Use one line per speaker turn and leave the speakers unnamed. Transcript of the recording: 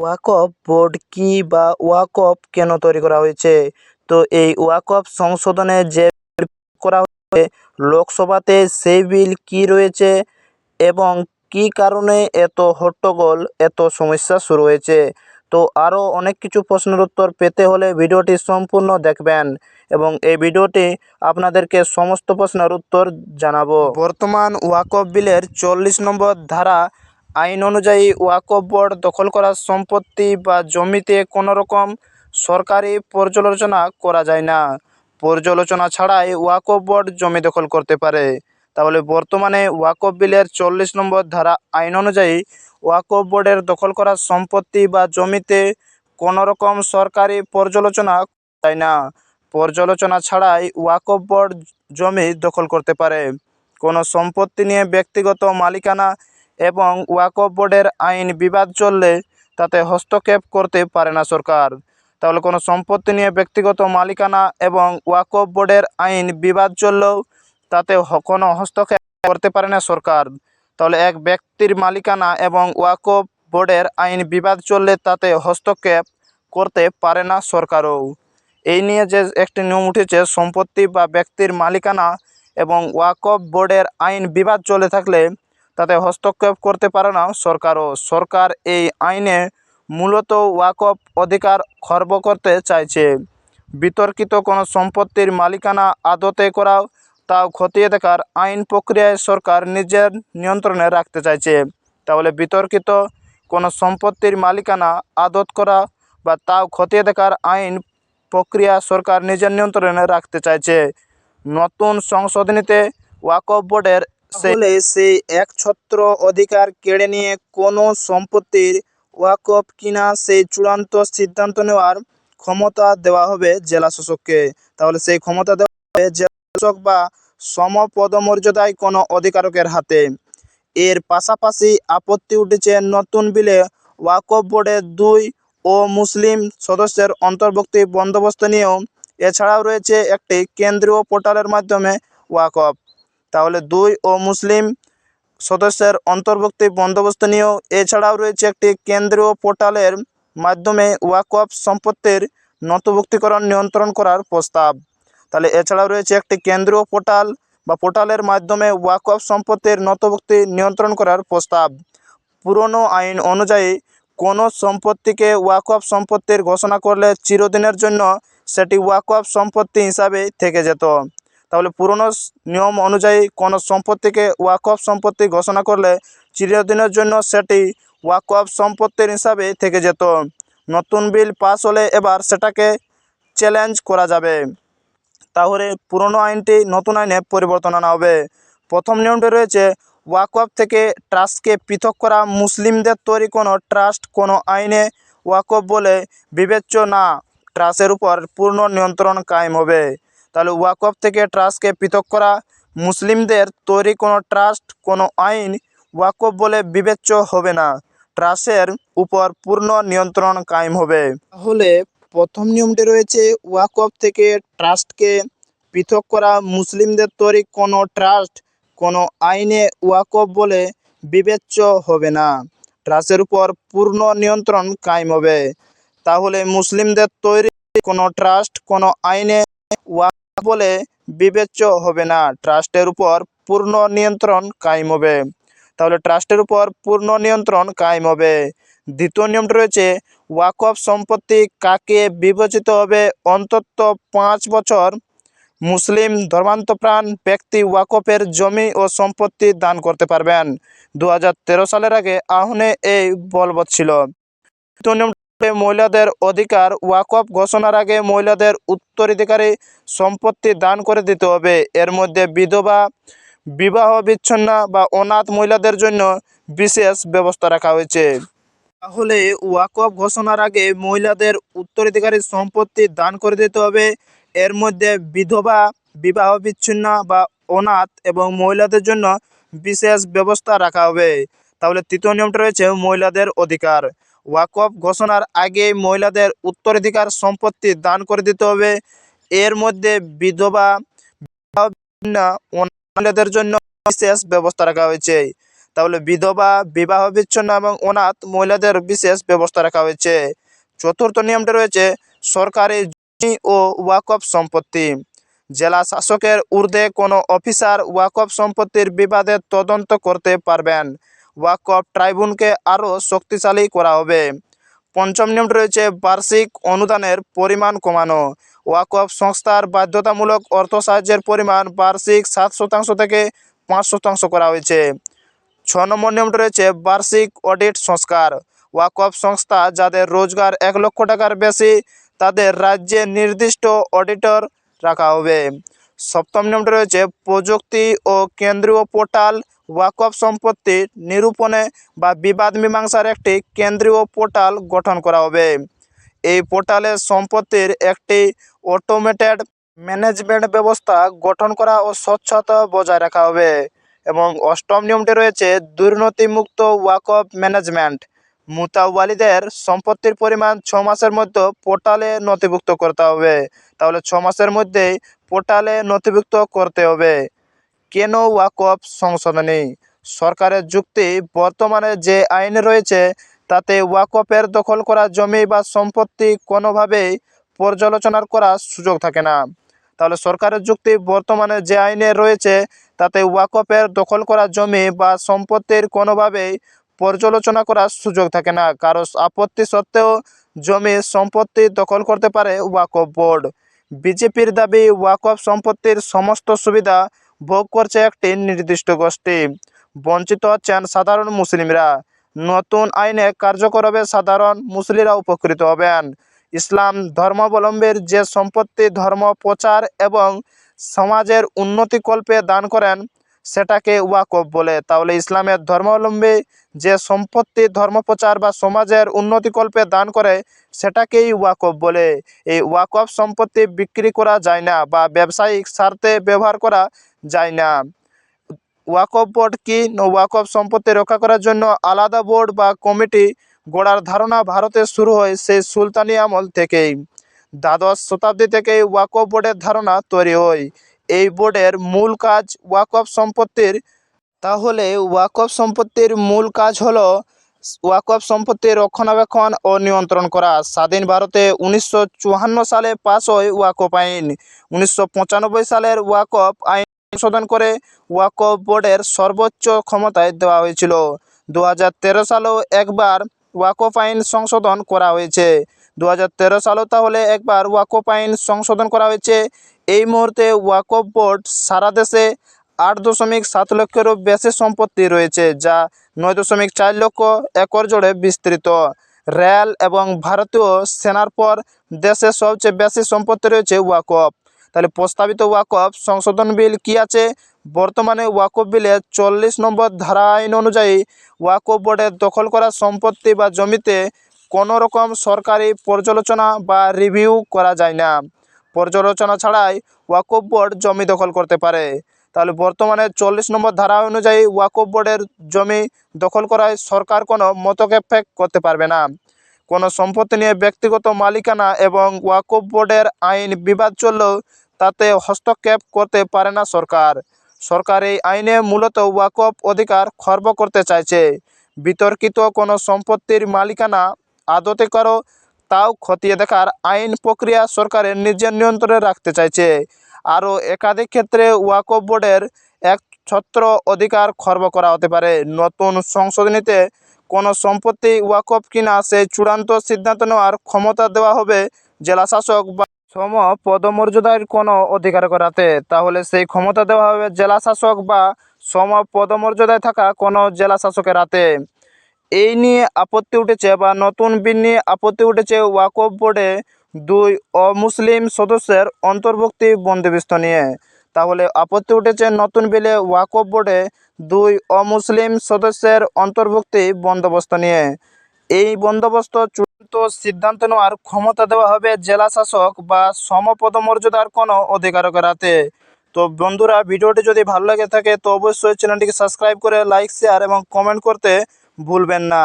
ওয়াকফ board কি বা ওয়াকফ কেন তৈরি করা হয়েছে? তো এই ওয়াকফ সংশোধনে যে করা হয়েছে, লোকসভাতে সেই বিল কি রয়েছে এবং কি কারণে এত হট্টগোল, এত সমস্যা শুরু হয়েছে? তো আরও অনেক কিছু প্রশ্নের উত্তর পেতে হলে ভিডিওটি সম্পূর্ণ দেখবেন এবং এই ভিডিওটি আপনাদেরকে সমস্ত প্রশ্নের উত্তর জানাব। বর্তমান ওয়াকফ বিলের চল্লিশ নম্বর ধারা আইন অনুযায়ী ওয়াকফ বোর্ড দখল করা সম্পত্তি বা জমিতে কোনো রকম সরকারি পর্যালোচনা করা যায় না। পর্যালোচনা ছাড়াই ওয়াকফ বোর্ড জমি দখল করতে পারে। তাহলে বর্তমানে ওয়াকফ বিলের চল্লিশ নম্বর ধারা আইন অনুযায়ী ওয়াকফ বোর্ডের দখল করা সম্পত্তি বা জমিতে কোনো রকম সরকারি পর্যালোচনা যায় না। পর্যালোচনা ছাড়াই ওয়াকফ বোর্ড জমি দখল করতে পারে। কোনো সম্পত্তি নিয়ে ব্যক্তিগত মালিকানা এবং ওয়াকফ বোর্ডের আইন বিবাদ চললে তাতে হস্তক্ষেপ করতে পারে না সরকার। তাহলে কোনো সম্পত্তি নিয়ে ব্যক্তিগত মালিকানা এবং ওয়াকফ বোর্ডের আইন বিবাদ চললেও তাতে কোনো হস্তক্ষেপ করতে পারে না সরকার। তাহলে এক ব্যক্তির মালিকানা এবং ওয়াকফ বোর্ডের আইন বিবাদ চললে তাতে হস্তক্ষেপ করতে পারে না সরকারও। এই নিয়ে যে একটি নিয়ম উঠেছে, সম্পত্তি বা ব্যক্তির মালিকানা এবং ওয়াকফ বোর্ডের আইন বিবাদ চলে থাকলে তাতে হস্তক্ষেপ করতে পারে না। সরকারও সরকার এই আইনে মূলত ওয়াকফ অধিকার খর্ব করতে চাইছে। বিতর্কিত কোনো সম্পত্তির মালিকানা আদতে করাও তাও খতিয়ে দেখার আইন প্রক্রিয়ায় সরকার নিজের নিয়ন্ত্রণে রাখতে চাইছে। তাহলে বিতর্কিত কোনো সম্পত্তির মালিকানা আদত করা বা তাও খতিয়ে দেখার আইন প্রক্রিয়া সরকার নিজের নিয়ন্ত্রণে রাখতে চাইছে। নতুন সংশোধনীতে ওয়াকফ বোর্ডের তাহলে সেই একছত্র অধিকার কেড়ে নিয়ে কোনো সম্পত্তির ওয়াকফ কিনা সেই চূড়ান্ত সিদ্ধান্ত নেওয়ার ক্ষমতা দেওয়া হবে জেলা শাসককে। তাহলে সেই ক্ষমতা দেওয়া হবে জেলা শাসক বা সমপদমর্যাদায় কোনো অধিকারকের হাতে। এর পাশাপাশি আপত্তি উঠেছে নতুন বিলে ওয়াকফ বোর্ডের দুই ও মুসলিম সদস্যের অন্তর্ভুক্তি বন্দোবস্ত নিয়েও। এছাড়াও রয়েছে একটি কেন্দ্রীয় পোর্টালের মাধ্যমে ওয়াকফ। তাহলে দুই ও মুসলিম সদস্যের অন্তর্ভুক্তি বন্দোবস্ত নিয়েও এছাড়াও রয়েছে একটি কেন্দ্রীয় পোর্টালের মাধ্যমে ওয়াকফ সম্পত্তির নথিভুক্তিকরণ নিয়ন্ত্রণ করার প্রস্তাব। তাহলে এছাড়াও রয়েছে একটি কেন্দ্রীয় পোর্টাল বা পোর্টালের মাধ্যমে ওয়াকফ সম্পত্তির নথিভুক্তি নিয়ন্ত্রণ করার প্রস্তাব। পুরনো আইন অনুযায়ী কোনো সম্পত্তিকে ওয়াকফ সম্পত্তির ঘোষণা করলে চিরদিনের জন্য সেটি ওয়াকফ সম্পত্তি হিসাবে থেকে যেত। তাহলে পুরনো নিয়ম অনুযায়ী কোনো সম্পত্তিকে ওয়াকফ সম্পত্তি ঘোষণা করলে চিরদিনের জন্য সেটি ওয়াকফ সম্পত্তির হিসাবে থেকে যেত। নতুন বিল পাস হলে এবার সেটাকে চ্যালেঞ্জ করা যাবে। তাহলে পুরনো আইনটি নতুন আইনে পরিবর্তন আনা হবে। প্রথম নিয়মটি রয়েছে, ওয়াকফ থেকে ট্রাস্টকে পৃথক করা। মুসলিমদের তৈরি কোনো ট্রাস্ট কোনো আইনে ওয়াকফ বলে বিবেচ্য না। ট্রাস্টের উপর পূর্ণ নিয়ন্ত্রণ কায়েম হবে। তাহলে ওয়াকফ থেকে ট্রাস্টকে পৃথক করা। মুসলিমদের তৈরি কোনো ট্রাস্ট, কোনো আইন ওয়াকফ বলে বিবেচ্য হবে না। ট্রাস্টের উপর পূর্ণ নিয়ন্ত্রণ কায়েম হবে। তাহলে প্রথম নিয়মটি রয়েছে, ওয়াকফ থেকে ট্রাস্টকে পৃথক করা। মুসলিমদের তৈরি কোনো ট্রাস্ট, কোনো আইনে ওয়াকফ বলে বিবেচ্য হবে না। ট্রাস্টের উপর পূর্ণ নিয়ন্ত্রণ কায়েম হবে। তাহলে মুসলিমদের তৈরি কোনো ট্রাস্ট, কোনো আইনে ওয়াকফ বলে বিবেচ্য হবে না। ট্রাস্টের উপর পূর্ণ নিয়ন্ত্রণ কায়েম হবে। তাহলে ট্রাস্টের উপর পূর্ণ নিয়ন্ত্রণ কায়েম হবে। দ্বিতীয় নিয়মটি রয়েছে, ওয়াকফ সম্পত্তি কাকে বিবেচিত হবে? অন্তত পাঁচ বছর মুসলিম ধর্মান্তপ্রাণ ব্যক্তি ওয়াকফের জমি ও সম্পত্তি দান করতে পারবেন। দু হাজার তেরো সালের আগে আহনে এই বলবৎ ছিল। মহিলাদের অধিকার ওয়াকফ ঘোষণার আগে মহিলাদের উত্তরাধিকারী সম্পত্তি দান করে দিতে হবে। এর মধ্যে বিধবা বিবাহ বিচ্ছিন্ন বা অনাথ মহিলাদের জন্য বিশেষ ব্যবস্থা রাখা হয়েছে। তাহলে ওয়াকফ ঘোষণার আগে মহিলাদের উত্তরাধিকারী সম্পত্তি দান করে দিতে হবে। এর মধ্যে বিধবা বিবাহ বিচ্ছিন্ন বা অনাথ এবং মহিলাদের জন্য বিশেষ ব্যবস্থা রাখা হবে। তাহলে তৃতীয় নিয়মটা রয়েছে মহিলাদের অধিকার। ওয়াকফ ঘোষণার আগে মহিলাদের উত্তরাধিকার সম্পত্তি দান করে দিতে হবে। এর মধ্যে বিধবা মহিলাদের জন্য বিশেষ ব্যবস্থা রাখা হয়েছে। তাহলে বিধবা, বিবাহ বিচ্ছন্ন এবং অনাথ মহিলাদের বিশেষ ব্যবস্থা রাখা হয়েছে। চতুর্থ নিয়মটা রয়েছে সরকারি জমি ও ওয়াকফ সম্পত্তি। জেলা শাসকের ঊর্ধ্বে কোনো অফিসার ওয়াকফ সম্পত্তির বিবাদে তদন্ত করতে পারবেন। ওয়াকফ ট্রাইব্যুনকে আরও শক্তিশালী করা হবে। পঞ্চম নিয়মটা রয়েছে বার্ষিক অনুদানের পরিমাণ কমানো। ওয়াকফ সংস্থার বাধ্যতামূলক অর্থ সাহায্যের পরিমাণ বার্ষিক সাত শতাংশ থেকে পাঁচ শতাংশ করা হয়েছে। ছ নম্বর নিয়মটা রয়েছে বার্ষিক অডিট সংস্কার। ওয়াকফ সংস্থা যাদের রোজগার এক লক্ষ টাকার বেশি, তাদের রাজ্যে নির্দিষ্ট অডিটর রাখা হবে। সপ্তম নিয়মটা রয়েছে প্রযুক্তি ও কেন্দ্রীয় পোর্টাল ওয়াকফ সম্পত্তি নিরূপণে বা বিবাদ মীমাংসার একটি কেন্দ্রীয় পোর্টাল গঠন করা হবে। এই পোর্টালে সম্পত্তির একটি অটোমেটেড ম্যানেজমেন্ট ব্যবস্থা গঠন করা ও স্বচ্ছতা বজায় রাখা হবে এবং অষ্টম নিয়মটি রয়েছে দুর্নীতিমুক্ত ওয়াকফ ম্যানেজমেন্ট মুতাওয়ালিদের সম্পত্তির পরিমাণ ছ মাসের মধ্যে পোর্টালে নথিভুক্ত করতে হবে। তাহলে ছ মাসের মধ্যেই পোর্টালে নথিভুক্ত করতে হবে। কেন ওয়াকফ সংশোধনী সরকারের যুক্তি, বর্তমানে যে আইন রয়েছে, তাতে ওয়াকফের দখল করা জমি বা সম্পত্তি কোনোভাবেই পর্যালোচনার করার সুযোগ থাকে না। তাহলে সরকারের যুক্তি, বর্তমানে যে আইনে রয়েছে, তাতে ওয়াকফের দখল করা জমি বা সম্পত্তির কোনোভাবেই পর্যালোচনা করার সুযোগ থাকে না। কারও আপত্তি সত্ত্বেও জমি, সম্পত্তি দখল করতে পারে ওয়াকফ বোর্ড। বিজেপির দাবি, ওয়াকফ সম্পত্তির সমস্ত সুবিধা ভোগ করছে একটি নির্দিষ্ট গোষ্ঠী। বঞ্চিত হচ্ছেন সাধারণ মুসলিমরা। নতুন আইনে কার্যকর হবে সাধারণ মুসলিমরা উপকৃত হবেন। ইসলাম ধর্মাবলম্বীর যে সম্পত্তি, ধর্ম, প্রচার এবং সমাজের উন্নতিকল্পে দান করেন সেটাকে ওয়াকফ বলে। তাহলে ইসলামের ধর্মাবলম্বী যে সম্পত্তি, ধর্মপ্রচার বা সমাজের উন্নতিকল্পে দান করে, সেটাকেই ওয়াকফ বলে। এই ওয়াকফ সম্পত্তি বিক্রি করা যায় না বা ব্যবসায়িক স্বার্থে ব্যবহার করা যায় না। ওয়াকফ বোর্ড কি? ওয়াকফ সম্পত্তি রক্ষা করার জন্য আলাদা বোর্ড বা কমিটি গড়ার ধারণা ভারতে শুরু হয় সেই সুলতানি আমল থেকেই। দ্বাদশ শতাব্দী থেকেই ওয়াকফ বোর্ডের ধারণা তৈরি হয়। এই বোর্ডের মূল কাজ ওয়াকফ সম্পত্তির। তাহলে ওয়াকফ সম্পত্তির মূল কাজ হলো ওয়াকফ সম্পত্তির রক্ষণাবেক্ষণ ও নিয়ন্ত্রণ করা। স্বাধীন ভারতে উনিশশো চুয়ান্ন সালে পাস হয় ওয়াকফ আইন, উনিশশো পঁচানব্বই সালের ওয়াকফ আইন সংশোধন করে ওয়াকফ বোর্ডের সর্বোচ্চ ক্ষমতায় দেওয়া হয়েছিল। দু হাজার তেরো সালেও একবার ওয়াকফ আইন সংশোধন করা হয়েছে। দু সালেও তাহলে একবার ওয়াকফ আইন সংশোধন করা হয়েছে। এই মুহূর্তে ওয়াকফ বোর্ড সারা দেশে আট দশমিক সাত লক্ষেরও বেশি সম্পত্তি রয়েছে, যা নয় দশমিক চার লক্ষ একর জুড়ে বিস্তৃত। রেল এবং ভারতীয় সেনার পর দেশে সবচেয়ে বেশি সম্পত্তি রয়েছে ওয়াকফ। তাহলে প্রস্তাবিত ওয়াকফ সংশোধন বিল কি আছে? বর্তমানে ওয়াকফ বিলে চল্লিশ নম্বর ধারা আইন অনুযায়ী ওয়াকফ বোর্ডের দখল করা সম্পত্তি বা জমিতে কোনো রকম সরকারি পর্যালোচনা বা রিভিউ করা যায় না। পর্যালোচনা ছাড়াই ওয়াকফ বোর্ড জমি দখল করতে পারে। তাহলে বর্তমানে চল্লিশ নম্বর ধারা অনুযায়ী ওয়াকফ বোর্ডের জমি দখল করায় সরকার কোনো মতক্ষেপ করতে পারবে না। কোনো সম্পত্তি নিয়ে ব্যক্তিগত মালিকানা এবং ওয়াকফ বোর্ডের আইন বিবাদ চললেও তাতে হস্তক্ষেপ করতে পারে না সরকার। সরকার এই আইনে মূলত ওয়াকফ অধিকার খর্ব করতে চাইছে। বিতর্কিত কোনো সম্পত্তির মালিকানা আদতে করো, তাও খতিয়ে দেখার আইন প্রক্রিয়া সরকারের নিজের নিয়ন্ত্রণে রাখতে চাইছে। আরও একাধিক ক্ষেত্রে ওয়াকফ বোর্ডের এক ছত্র অধিকার খর্ব করা হতে পারে। নতুন সংশোধনীতে কোনো সম্পত্তি ওয়াকফ কিনা সেই চূড়ান্ত সিদ্ধান্ত নেওয়ার ক্ষমতা দেওয়া হবে জেলা শাসক বা সম পদমর্যাদার কোনো অধিকার করাতে। তাহলে সেই ক্ষমতা দেওয়া হবে জেলা শাসক বা সম পদমর্যাদায় থাকা কোনো জেলা শাসকের হাতে। এই নিয়ে আপত্তি উঠেছে বা নতুন বিল নিয়ে আপত্তি উঠেছে ওয়াকফ বোর্ডে দুই অমুসলিম সদস্যের অন্তর্ভুক্তি বন্দোবস্ত নিয়ে। তাহলে আপত্তি উঠেছে নতুন বিলে ওয়াকফ বোর্ডে দুই অমুসলিম সদস্যের অন্তর্ভুক্তি বন্দোবস্ত নিয়ে। এই বন্দোবস্ত চূড়ান্ত সিদ্ধান্ত নেওয়ার ক্ষমতা দেওয়া হবে জেলা শাসক বা সমপদমর্যাদার কোনো অধিকারকের হাতে তো বন্ধুরা, ভিডিওটি যদি ভালো লাগে থাকে, তো অবশ্যই চ্যানেলটিকে সাবস্ক্রাইব করে লাইক, শেয়ার এবং কমেন্ট করতে ভুলবেন না।